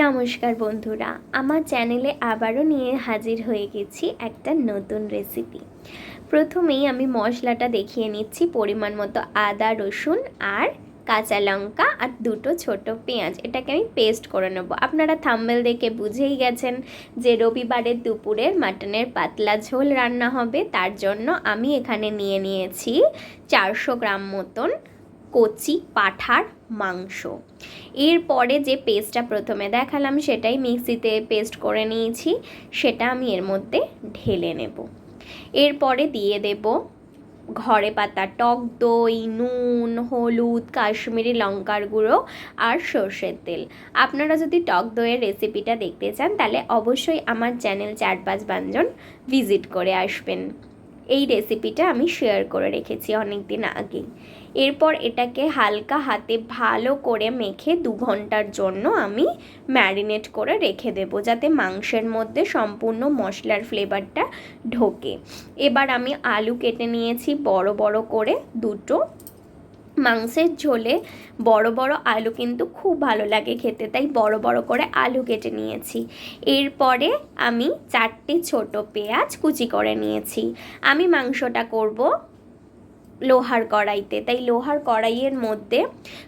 নমস্কার বন্ধুরা, আমার চ্যানেলে আবারও নিয়ে হাজির হয়ে গেছি একটা নতুন রেসিপি প্রথমেই আমি মশলাটা দেখিয়ে নিচ্ছি পরিমাণ মতো আদা, রসুন আর কাঁচা লঙ্কা আর দুটো ছোট পেঁয়াজ। এটাকে আমি পেস্ট করে নেব। আপনারা থাম্বেল দেখে বুঝেই গেছেন যে রবিবারের দুপুরের মাটনের পাতলা ঝোল রান্না হবে। তার জন্য আমি এখানে নিয়ে নিয়েছি চারশো গ্রাম মতন কচি পাঠার মাংস। এরপরে যে পেস্টটা প্রথমে দেখালাম, সেটাই মিক্সিতে পেস্ট করে নিয়েছি। সেটা আমি এর মধ্যে ঢেলে নেব। এরপরে দিয়ে দেব ঘরে পাতা টক দই, নুন, হলুদ, কাশ্মীরি লঙ্কার গুঁড়ো আর সর্ষের তেল। আপনারা যদি টক দইয়ের রেসিপিটা দেখতে চান, তাহলে অবশ্যই আমার চ্যানেল চার পাঁচ ভিজিট করে আসবেন। এই রেসিপিটা আমি শেয়ার করে রেখেছি অনেক দিন আগে এরপর এটাকে হালকা হাতে ভালো করে মেখে দু ঘণ্টার জন্য আমি ম্যারিনেট করে রেখে দেবো, যাতে মাংসের মধ্যে সম্পূর্ণ মশলার ফ্লেভারটা ঢোকে। এবার আমি আলু কেটে নিয়েছি বড় বড় করে দুটো। মাংসের ঝোলে বড় বড় আলু কিন্তু খুব ভালো লাগে খেতে, তাই বড় বড় করে আলু কেটে নিয়েছি। এরপরে আমি চারটে ছোট পেঁয়াজ কুচি করে নিয়েছি। আমি মাংসটা করব লোহার কড়াইতে। তাই লোহার কড়াইয়ের মধ্যে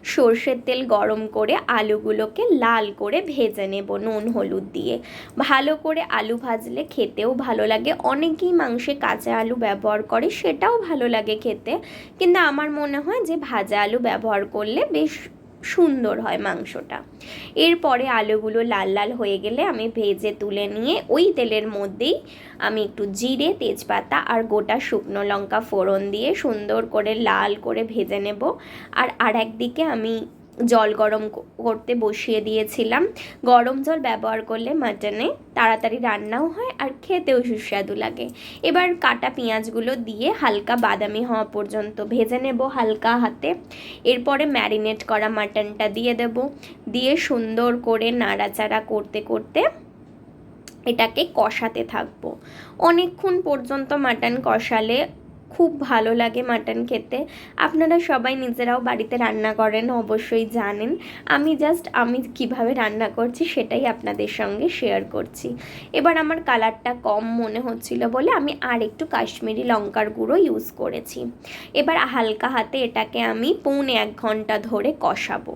সর্ষের তেল গরম করে আলুগুলোকে লাল করে ভেজে নেব নুন, হলুদ দিয়ে। ভালো করে আলু ভাজলে খেতেও ভালো লাগে। অনেকেই মাংসে কাঁচা আলু ব্যবহার করে, সেটাও ভালো লাগে খেতে। কিন্তু আমার মনে হয় যে ভাজা আলু ব্যবহার করলে বেশ সুন্দর হয় মাংসটা। এরপরে আলুগুলো লাল লাল হয়ে গেলে আমি ভেজে তুলে নিয়ে ওই তেলের মধ্যেই আমি একটু জিরে, তেজপাতা আর গোটা শুকনো লঙ্কা ফোড়ন দিয়ে সুন্দর করে লাল করে ভেজে নেব। আর আর একদিকে আমি জল গরম করতে বসিয়ে দিয়েছিলাম। গরম জল ব্যবহার করলে মাটনে তাড়াতাড়ি রান্নাও হয় আর খেতেও সুস্বাদু লাগে। এবার কাটা পেঁয়াজগুলো দিয়ে হালকা বাদামি হওয়া পর্যন্ত ভেজে নেব হালকা হাতে। এরপরে ম্যারিনেট করা মাটনটা দিয়ে দেব। দিয়ে সুন্দর করে নাড়াচাড়া করতে করতে এটাকে কষাতে থাকব। অনেকক্ষণ পর্যন্ত মাটন কষালে খুব ভালো লাগে মাটন খেতে। আপনারা সবাই নিজেরাও বাড়িতে রান্না করেন, অবশ্যই জানেন। আমি জাস্ট আমি কীভাবে রান্না করছি সেটাই আপনাদের সঙ্গে শেয়ার করছি। এবার আমার কালারটা কম মনে হচ্ছিল বলে আমি আর একটু কাশ্মীরি লঙ্কার গুঁড়ো ইউজ করেছি। এবার হালকা হাতে এটাকে আমি পৌনে এক ঘণ্টা ধরে কষাবো।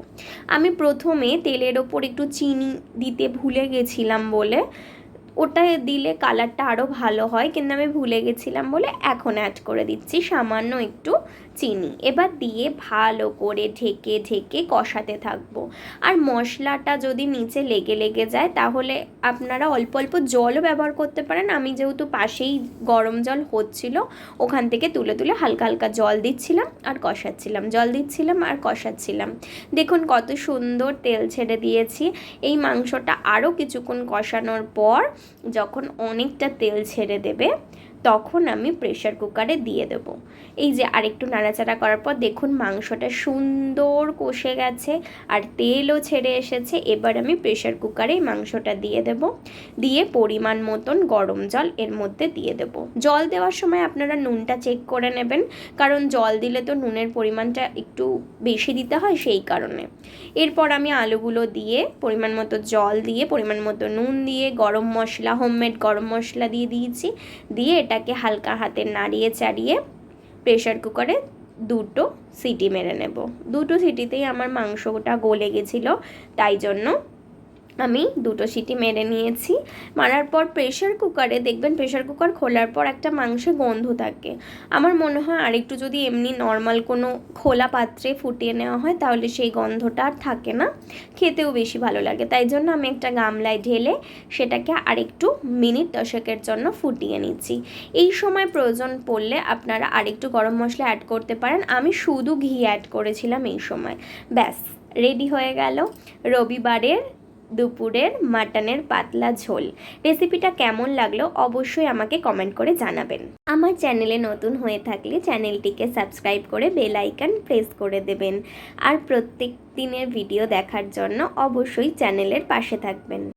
আমি প্রথমে তেলের ওপর একটু চিনি দিতে ভুলে গেছিলাম বলে ওটা দিলে কালারটা আরও ভালো হয়, কিন্তু আমি ভুলে গেছিলাম বলে এখন অ্যাড করে দিচ্ছি সামান্য একটু চিনি। এবার দিয়ে ভালো করে ঢেকে ঢেকে কষাতে থাকব। আর মশলাটা যদি নিচে লেগে লেগে যায়, তাহলে আপনারা অল্প অল্প জলও ব্যবহার করতে পারেন। আমি যেহেতু পাশেই গরম জল হচ্ছিল, ওখান থেকে তুলে তুলে হালকা হালকা জল দিচ্ছিলাম আর কষাচ্ছিলাম। জল দিচ্ছিলাম আর কষাচ্ছিলাম। দেখুন কত সুন্দর তেল ছেড়ে দিয়েছি। এই মাংসটা আরও কিছুক্ষণ কষানোর পর যখন অনেকটা তেল ছেড়ে দেবে তখন আমি প্রেশার কুকারে দিয়ে দেব। এই যে আরেকটু নাড়াচাড়া করার পর দেখুন মাংসটা সুন্দর কষে গেছে আর তেলও ছেড়ে এসেছে। এবার আমি প্রেশার কুকারে মাংসটা দিয়ে দেব। দিয়ে পরিমাণ মতন গরম জল এর মধ্যে দিয়ে দেব। জল দেওয়ার সময় আপনারা নুনটা চেক করে নেবেন, কারণ জল দিলে তো নুনের পরিমাণটা একটু বেশি দিতে হয় সেই কারণে। এরপর আমি আলুগুলো দিয়ে পরিমাণ মতো জল দিয়ে, পরিমাণ মতো নুন দিয়ে, গরম মশলা হোমমেড গরম মশলা দিয়ে দিয়েছি। দিয়ে এটাকে হালকা হাতে নাড়িয়ে চাড়িয়ে প্রেশার কুকারে দুটো সিটি মেরে নেব। দুটো সিটিতেই আমার মাংসটা গলে গেছিল, তাই জন্য আমি দুটো সিটি মেরে নিয়েছি। মারার পর প্রেশার কুকারে দেখবেন প্রেশার কুকার খোলার পর একটা মাংসে গন্ধ থাকে। আমার মনে হয় আরেকটু যদি এমনি নর্মাল কোনো খোলা পাত্রে ফুটিয়ে নেওয়া হয় তাহলে সেই গন্ধটা আর থাকে না। খেতেও বেশি ভালো লাগে। তাই জন্য আমি একটা গামলায় ঢেলে সেটাকে আরেকটু মিনিট দশেকের জন্য ফুটিয়ে নিচ্ছি। এই সময় প্রয়োজন পড়লে আপনারা আরেকটু গরম মশলা অ্যাড করতে পারেন। আমি শুধু ঘি অ্যাড করেছিলাম এই সময়। ব্যাস রেডি হয়ে গেল। রবিবারের দুপুরের মাটনের পাতলা ঝোল। রেসিপিটা কেমন লাগল অবশ্যই আমাকে কমেন্ট করে জানাবেন। আমার চ্যানেলে নতুন হয়ে থাকলে চ্যানেলটিকে সাবস্ক্রাইব করে বেল আইকন প্রেস করে দেবেন। আর প্রত্যেক দিনের ভিডিও দেখার জন্য অবশ্যই চ্যানেলের পাশে থাকবেন।